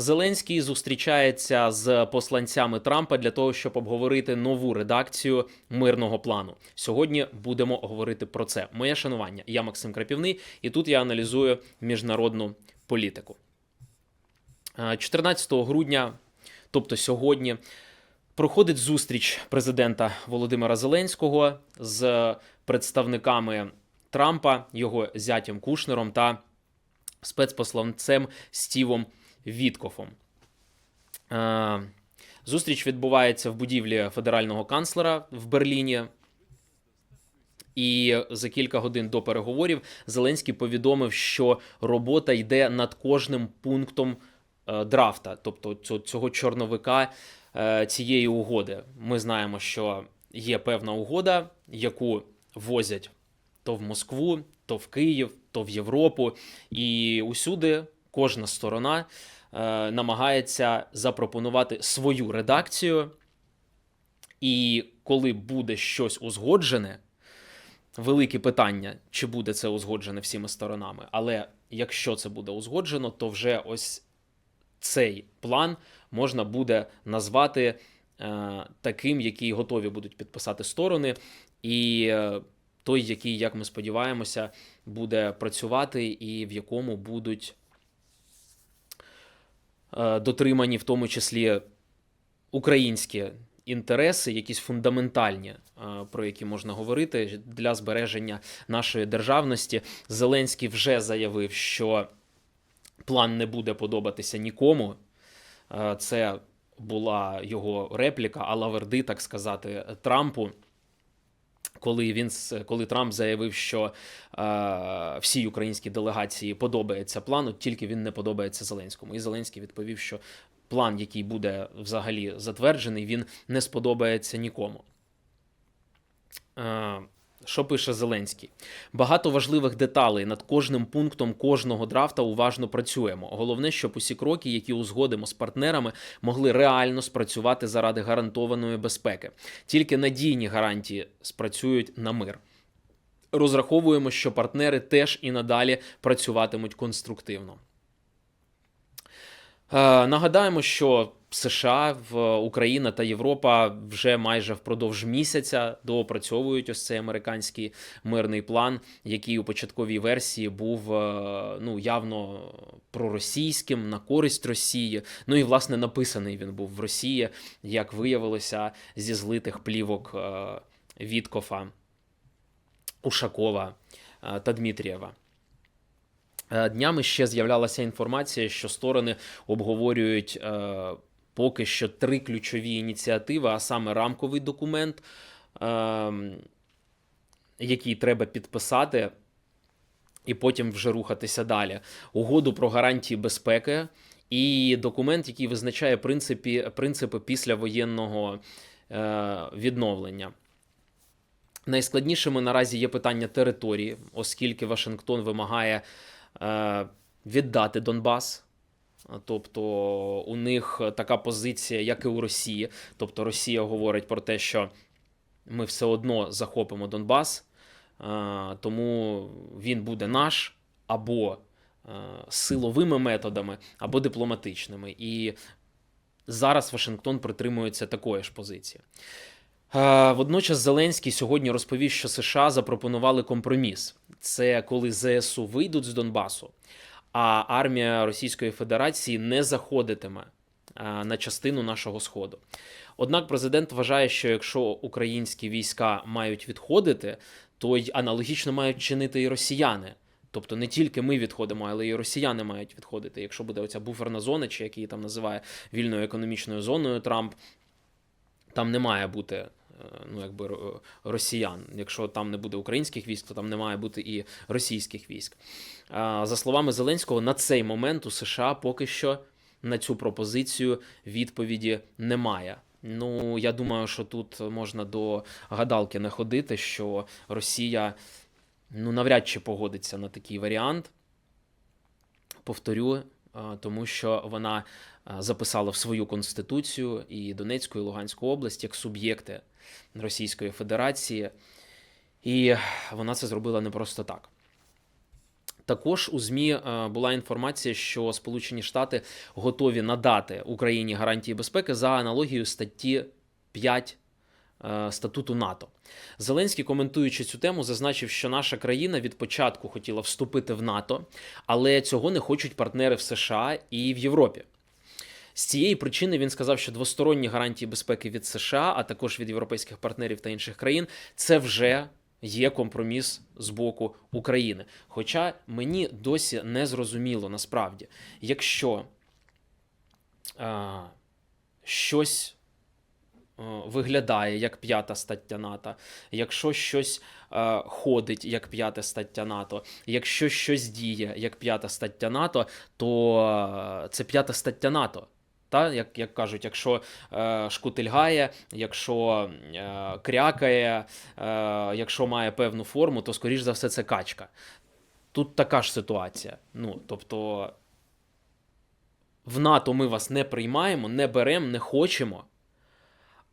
Зеленський зустрічається з посланцями Трампа для того, щоб обговорити нову редакцію мирного плану. Сьогодні будемо говорити про це. Моє шанування. Я Максим Крапівний, і тут я аналізую міжнародну політику. Е, 14 грудня, тобто сьогодні, проходить зустріч президента Володимира Зеленського з представниками Трампа, його зятям Кушнером та спецпосланцем Стівом Віткофом. Е, Зустріч відбувається в будівлі федерального канцлера в Берліні. І за кілька годин до переговорів Зеленський повідомив, що робота йде над кожним пунктом е, драфта, тобто цього, чорновика е, цієї угоди. Ми знаємо, що є певна угода, яку возять то в Москву, то в Київ, то в Європу, і усюди кожна сторона е, намагається запропонувати свою редакцію. І коли буде щось узгоджене, велике питання, чи буде це узгоджене всіма сторонами. Але якщо це буде узгоджено, то вже ось цей план можна буде назвати е, таким, який готові будуть підписати сторони, і е, той, який, як ми сподіваємося, буде працювати, і в якому будуть дотримані в тому числі українські інтереси, якісь фундаментальні, е, про які можна говорити для збереження нашої державності. Зеленський вже заявив, що план не буде подобатися нікому. Е, Це була його репліка, алаверди, так сказати, Трампу. Коли він коли Трамп заявив, що е, всій українській делегації подобається план, тільки він не подобається Зеленському. І Зеленський відповів, що план, який буде взагалі затверджений, він не сподобається нікому. Е, що пише Зеленський? Багато важливих деталей над кожним пунктом кожного драфта уважно працюємо. Головне, щоб усі кроки, які узгодимо з партнерами, могли реально спрацювати заради гарантованої безпеки. Тільки надійні гарантії спрацюють на мир. Розраховуємо, що партнери теж і надалі працюватимуть конструктивно. Е, Нагадаємо, що США, Україна та Європа вже майже впродовж місяця доопрацьовують ось цей американський мирний план, який у початковій версії був е, ну явно проросійським на користь Росії. Ну і власне написаний він був в Росії, як виявилося, зі злитих плівок е, Віткофа, Ушакова е, та Дмитрієва. Днями ще з'являлася інформація, що сторони обговорюють поки що три ключові ініціативи, а саме рамковий документ, е, який треба підписати, і потім вже рухатися далі. Угоду про гарантії безпеки і документ, який визначає принципі, принципи післявоєнного е, відновлення. Найскладнішими наразі є питання території, оскільки Вашингтон вимагає е, віддати Донбас. Тобто у них така позиція, як і у Росії. Тобто Росія говорить про те, що ми все одно захопимо Донбас, е, тому він буде наш або е, силовими методами, або дипломатичними. І зараз Вашингтон притримується такої ж позиції. Е, Водночас Зеленський сьогодні розповів, що США запропонували компроміс. Це коли ЗСУ вийдуть з Донбасу, а армія Російської Федерації не заходитиме на частину нашого сходу. Однак президент вважає, що якщо українські війська мають відходити, то й аналогічно мають чинити і росіяни. Тобто не тільки ми відходимо, але і росіяни мають відходити. Якщо буде оця буферна зона, чи як її там називає вільною економічною зоною Трамп, там не має бути ну, якби росіян. Якщо там не буде українських військ, то там не має бути і російських військ. За словами Зеленського, на цей момент у США поки що на цю пропозицію відповіді немає. Ну, я думаю, що тут можна до гадалки не ходити, що Росія ну, навряд чи погодиться на такий варіант. Повторю, е, тому що вона е, записала в свою конституцію і Донецьку, і Луганську область як суб'єкти Російської Федерації, і вона це зробила не просто так. Також у ЗМІ е, була інформація, що Сполучені Штати готові надати Україні гарантії безпеки за аналогією статті 5 е, статуту НАТО. Зеленський, коментуючи цю тему, зазначив, що наша країна від початку хотіла вступити в НАТО, але цього не хочуть партнери в США і в Європі. З цієї причини він сказав, що двосторонні гарантії безпеки від США, а також від європейських партнерів та інших країн, це вже є компроміс з боку України. Хоча мені досі не зрозуміло насправді, якщо а, щось е, виглядає як п'ята стаття НАТО, якщо щось е, ходить як п'ята стаття НАТО, якщо щось діє як п'ята стаття НАТО, то е, це п'ята стаття НАТО. Та, як, як кажуть, якщо е, шкутильгає, якщо е, крякає, е, якщо має певну форму, то скоріш за все це качка. Тут така ж ситуація. Ну, тобто в НАТО ми вас не приймаємо, не беремо, не хочемо.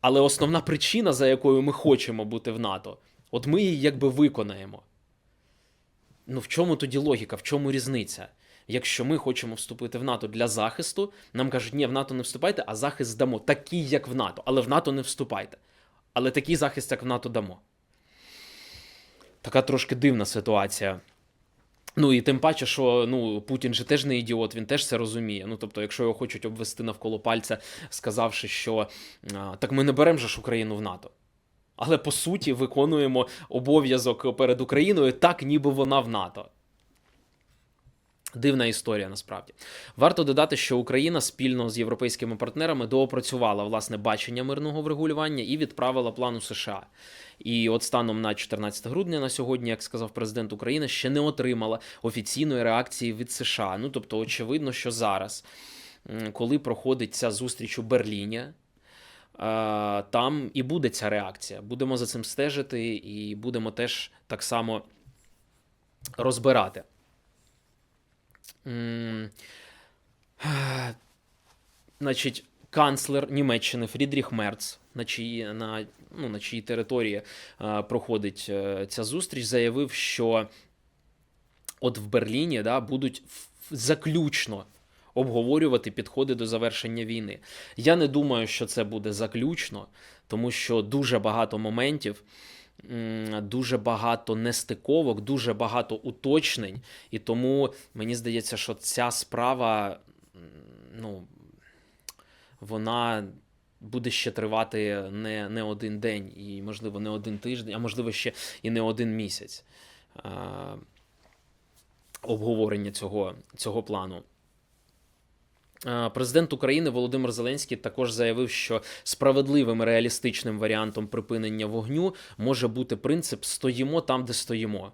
Але основна причина, за якою ми хочемо бути в НАТО, от ми її якби виконаємо. Ну, в чому тоді логіка, в чому різниця? Якщо ми хочемо вступити в НАТО для захисту, нам кажуть, ні, в НАТО не вступайте, а захист дамо, такий, як в НАТО, але в НАТО не вступайте. Але такий захист, як в НАТО, дамо. Така трошки дивна ситуація. Ну і тим паче, що ну Путін же теж не ідіот, він теж це розуміє. Ну тобто, якщо його хочуть обвести навколо пальця, сказавши, що так ми не беремо ж Україну в НАТО. Але по суті виконуємо обов'язок перед Україною так, ніби вона в НАТО. Дивна історія насправді варто додати, що Україна спільно з європейськими партнерами доопрацювала власне бачення мирного врегулювання і відправила плану США. І от станом на 14 грудня на сьогодні, як сказав президент України, ще не отримала офіційної реакції від США. Ну тобто, очевидно, що зараз, коли проходить ця зустріч у Берліні. Там і буде ця реакція. Будемо за цим стежити, і будемо теж так само розбирати. Значить, канцлер Німеччини Фрідріх Мерц, на чиї на, ну, на чиїй території а, проходить а, е, ця зустріч, заявив, що от в Берліні да, будуть заключно обговорювати підходи до завершення війни. Я не думаю, що це буде заключно, тому що дуже багато моментів дуже багато нестиковок, дуже багато уточнень, і тому мені здається, що ця справа, ну, вона. Буде ще тривати не не один день, і, можливо, не один тиждень, а можливо, ще і не один місяць обговорення цього, цього плану. Е, президент України Володимир Зеленський також заявив, що справедливим реалістичним варіантом припинення вогню може бути принцип стоїмо там, де стоїмо.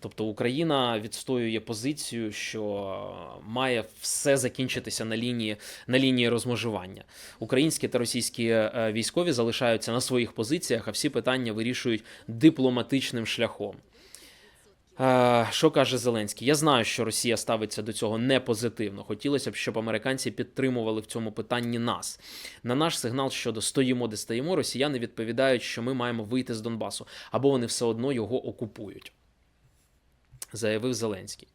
Тобто Україна відстоює позицію, що має все закінчитися на лінії на лінії розмежування. Українські та російські е, військові залишаються на своїх позиціях, а всі питання вирішують дипломатичним шляхом. Що каже Зеленський? Я знаю, що Росія ставиться до цього не позитивно. Хотілося б, щоб американці підтримували в цьому питанні нас. На наш сигнал щодо стоїмо, де стоїмо, росіяни відповідають, що ми маємо вийти з Донбасу, або вони все одно його окупують, заявив Зеленський.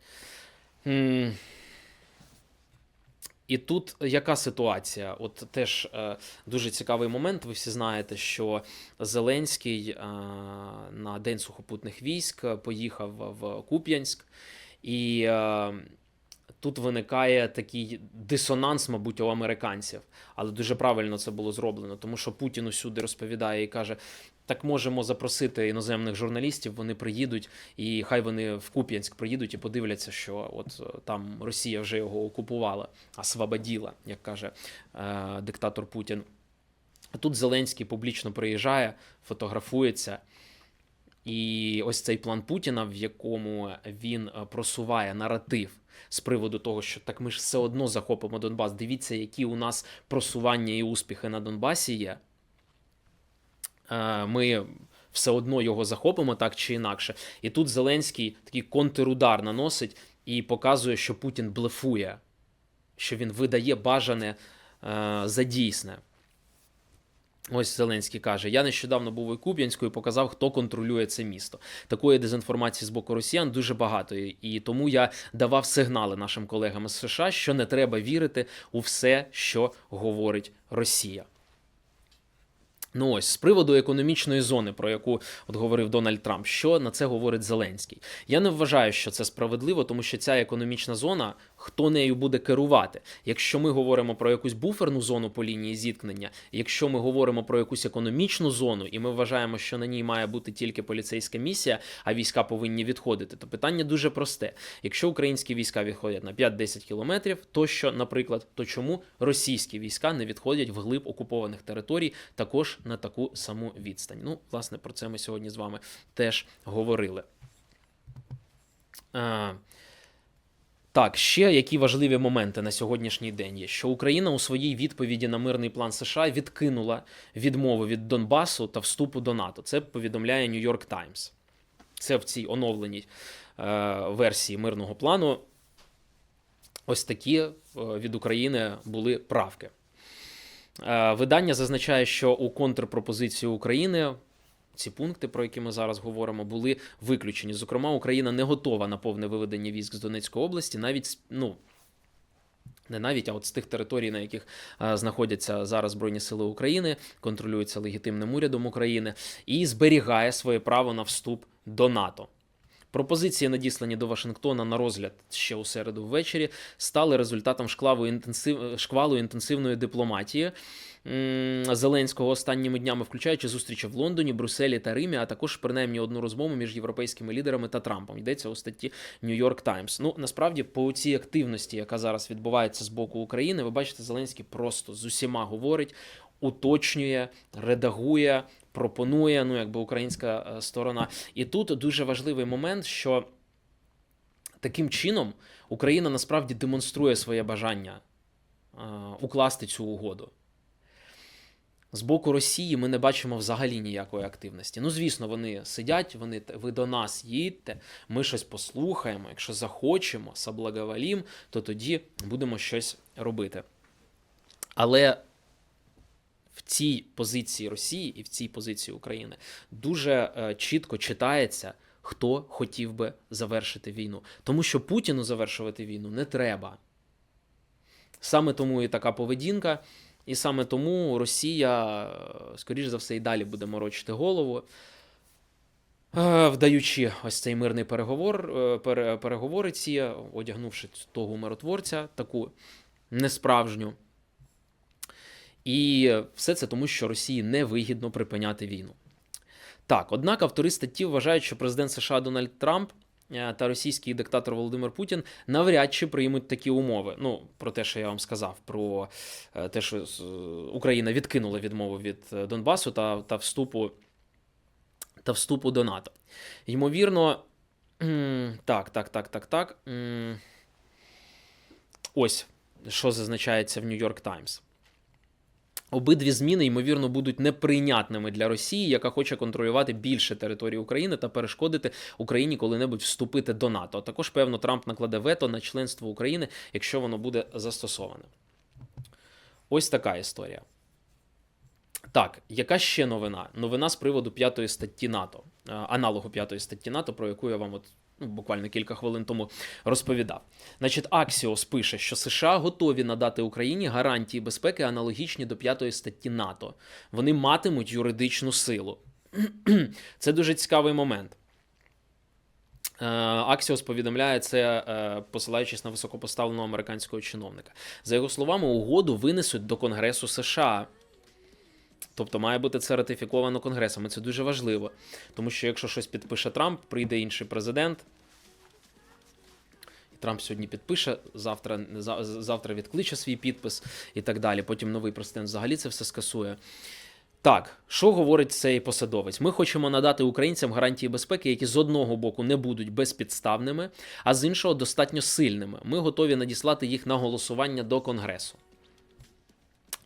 І тут яка ситуація? От теж е, дуже цікавий момент. Ви всі знаєте, що Зеленський е, на День сухопутних військ поїхав в Куп'янськ, і е, тут виникає такий дисонанс, мабуть, у американців, але дуже правильно це було зроблено, тому що Путін усюди розповідає і каже: так можемо запросити іноземних журналістів. Вони приїдуть, і хай вони в Куп'янськ приїдуть і подивляться, що от е, там Росія вже його окупувала, освободіла, як каже е, диктатор Путін. А тут Зеленський публічно приїжджає, фотографується. І ось цей план Путіна, в якому він е, просуває наратив з приводу того, що так ми ж все одно захопимо Донбас. Дивіться, які у нас просування і успіхи на Донбасі є. Е, ми все одно його захопимо так чи інакше. І тут Зеленський такий контрудар наносить і показує, що Путін блефує, що він видає бажане е, за дійсне. Ось Зеленський каже: Я нещодавно був у Куп'янську і показав, хто контролює це місто. Такої дезінформації з боку росіян дуже багато, і тому я давав сигнали нашим колегам з США, що не треба вірити у все, що говорить Росія. Ну ось з приводу економічної зони, про яку от говорив Дональд Трамп, що на це говорить Зеленський. Я не вважаю, що це справедливо, тому що ця економічна зона, хто нею буде керувати? Якщо ми говоримо про якусь буферну зону по лінії зіткнення, якщо ми говоримо про якусь економічну зону, і ми вважаємо, що на ній має бути тільки поліцейська місія, а війська повинні відходити, то питання дуже просте. Якщо українські війська відходять на 5-10 кілометрів, то що, наприклад, то чому російські війська не відходять вглиб окупованих територій також на таку саму відстань? Ну, власне, про це ми сьогодні з вами теж говорили. А, так, ще які важливі моменти на сьогоднішній день є, що Україна у своїй відповіді на мирний план США відкинула відмову від Донбасу та вступу до НАТО. Це повідомляє York Times. Це в цій оновленій е, версії мирного плану. Ось такі е, від України були правки. Е, видання зазначає, що у контрпропозицію України ці пункти, про які ми зараз говоримо, були виключені. Зокрема, Україна не готова на повне виведення військ з Донецької області, навіть ну. Не навіть, а от з тих територій, на яких а, знаходяться зараз Збройні Сили України, контролюються легітимним урядом України, і зберігає своє право на вступ до НАТО. Пропозиції, надіслані до Вашингтона на розгляд ще у середу ввечері, стали результатом шквалу, інтенсив... шквалу інтенсивної дипломатії Зеленського останніми днями, включаючи зустрічі в Лондоні, Брюсселі та Римі, а також принаймні одну розмову між європейськими лідерами та Трампом. Йдеться у статті New York Times. Ну насправді, по цій активності, яка зараз відбувається з боку України, ви бачите, Зеленський просто з усіма говорить, уточнює, редагує, пропонує, ну якби українська е, сторона. І тут дуже важливий момент, що таким чином Україна насправді демонструє своє бажання е, укласти цю угоду. З боку Росії ми не бачимо взагалі ніякої активності. Ну, звісно, вони сидять, вони ви до нас їдьте, ми щось послухаємо. Якщо захочемо, саблаговалім, то тоді будемо щось робити. Але в цій позиції Росії і в цій позиції України дуже е, чітко читається, хто хотів би завершити війну. Тому що Путіну завершувати війну не треба. Саме тому і така поведінка, і саме тому Росія, скоріш за все, і далі буде морочити голову. е, Вдаючи ось цей мирний переговор, е, пере- переговориці, одягнувши того миротворця, таку несправжню. І все це тому, що Росії невигідно припиняти війну. Так, однак автори статті вважають, що президент США Дональд Трамп та російський диктатор Володимир Путін навряд чи приймуть такі умови. Ну, про те, що я вам сказав, про е, те, що Україна відкинула відмову від е, Донбасу та, та вступу та вступу до НАТО. Ймовірно, так, так, так, так, так. Ось що зазначається в York Times. Обидві зміни, ймовірно, будуть неприйнятними для Росії, яка хоче контролювати більше території України та перешкодити Україні коли-небудь вступити до НАТО. Також, певно, Трамп накладе вето на членство України, якщо воно буде застосоване. Ось така історія. Так, яка ще новина? Новина з приводу п'ятої статті НАТО, е, аналогу п'ятої статті НАТО, про яку я вам от буквально кілька хвилин тому розповідав. Значить, Axios пише, що США готові надати Україні гарантії безпеки, аналогічні до п'ятої статті НАТО. Вони матимуть юридичну силу. Це дуже цікавий момент. Е, Axios повідомляє це, е, посилаючись на високопоставленого американського чиновника. За його словами, угоду винесуть до Конгресу США. Тобто має бути це ратифіковано Конгресом. І це дуже важливо. Тому що якщо щось підпише Трамп, прийде інший президент. Трамп сьогодні підпише, завтра, за- завтра відкличе свій підпис і так далі. Потім новий президент взагалі це все скасує. Так, що говорить цей посадовець? Ми хочемо надати українцям гарантії безпеки, які з одного боку не будуть безпідставними, а з іншого достатньо сильними. Ми готові надіслати їх на голосування до Конгресу.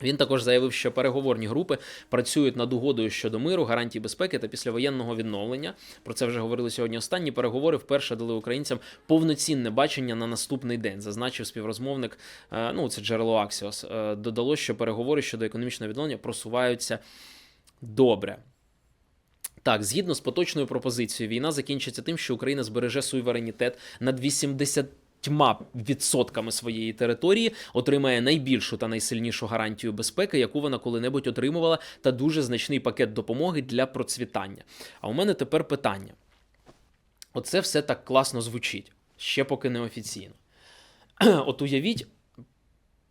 Він також заявив, що переговорні групи працюють над угодою щодо миру, гарантій безпеки та післявоєнного відновлення. Про це вже говорили сьогодні. Останні переговори вперше дали українцям повноцінне бачення на наступний день, зазначив співрозмовник. е, Ну, це джерело Аксіос. Е, Додало, що переговори щодо економічного відновлення просуваються добре. Так, згідно з поточною пропозицією, війна закінчиться тим, що Україна збереже суверенітет над 80 відсотками своєї території, отримає найбільшу та найсильнішу гарантію безпеки, яку вона коли-небудь отримувала, та дуже значний пакет допомоги для процвітання. А у мене тепер питання: оце все так класно звучить, ще поки не офіційно. От уявіть,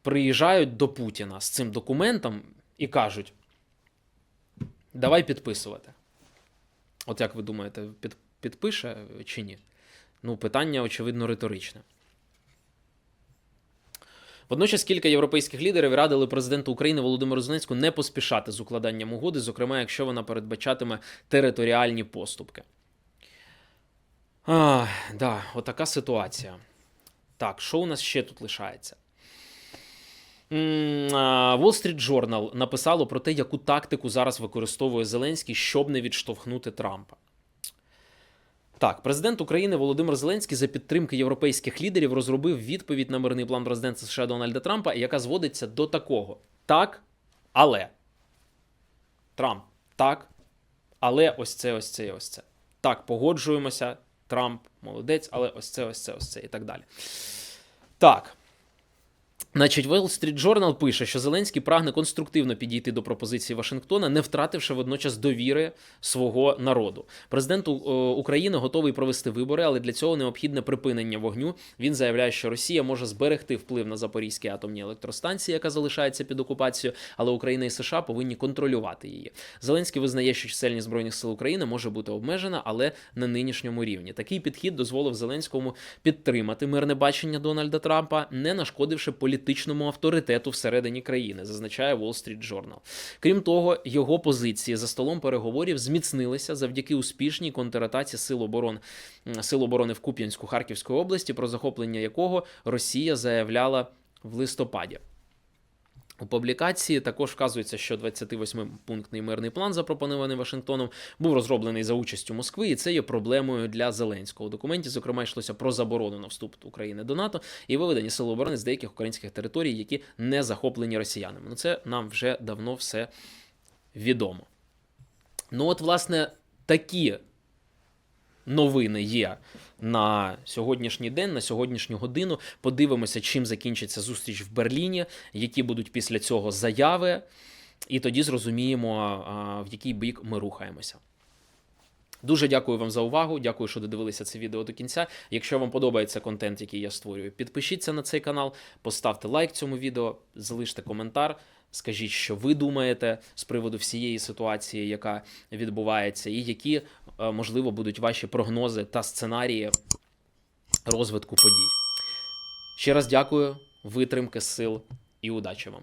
приїжджають до Путіна з цим документом і кажуть: давай підписувати. От як ви думаєте, під, підпише чи ні? Ну, питання, очевидно, риторичне. Водночас кілька європейських лідерів радили президенту України Володимиру Зеленському не поспішати з укладанням угоди, зокрема, якщо вона передбачатиме територіальні поступки. А, да, отака ситуація. Так, що у нас ще тут лишається? Wall Street Journal написало про те, яку тактику зараз використовує Зеленський, щоб не відштовхнути Трампа. Так, президент України Володимир Зеленський за підтримки європейських лідерів розробив відповідь на мирний план президента США Дональда Трампа, яка зводиться до такого: так, але Трамп, так, але ось це, ось це, ось це. Так, погоджуємося. Трамп молодець, але ось це, ось це, ось це і так далі. Так. Значить, Wall Street Journal пише, що Зеленський прагне конструктивно підійти до пропозиції Вашингтона, не втративши водночас довіри свого народу. Президент е, України готовий провести вибори, але для цього необхідне припинення вогню. Він заявляє, що Росія може зберегти вплив на Запорізькі атомні електростанції, яка залишається під окупацією, але Україна і США повинні контролювати її. Зеленський визнає, що чисельність збройних сил України може бути обмежена, але на нинішньому рівні. Такий підхід дозволив Зеленському підтримати мирне бачення Дональда Трампа, не нашкодивши політичному авторитету всередині країни, зазначає Wall Street Journal. Крім того, його позиції за столом переговорів зміцнилися завдяки успішній контратаці сил оборон сил оборони в Куп'янську Харківської області, про захоплення якого Росія заявляла в листопаді. У публікації також вказується, що 28-пунктний мирний план, запропонований Вашингтоном, був розроблений за участю Москви, і це є проблемою для Зеленського. У документі, зокрема, йшлося про заборону на вступ України до НАТО і виведення сил оборони з деяких українських територій, які не захоплені росіянами. Ну це нам вже давно все відомо. Ну, от, власне, такі новини є на сьогоднішній день, на сьогоднішню годину. Подивимося, чим закінчиться зустріч в Берліні, які будуть після цього заяви, і тоді зрозуміємо, в який бік ми рухаємося. Дуже дякую вам за увагу. Дякую, що додивилися це відео до кінця. Якщо вам подобається контент, який я створюю, підпишіться на цей канал, поставте лайк цьому відео, залиште коментар. Скажіть, що ви думаєте з приводу всієї ситуації, яка відбувається, і які, е, можливо, будуть ваші прогнози та сценарії розвитку подій. Ще раз дякую, витримки, сил і удачі вам!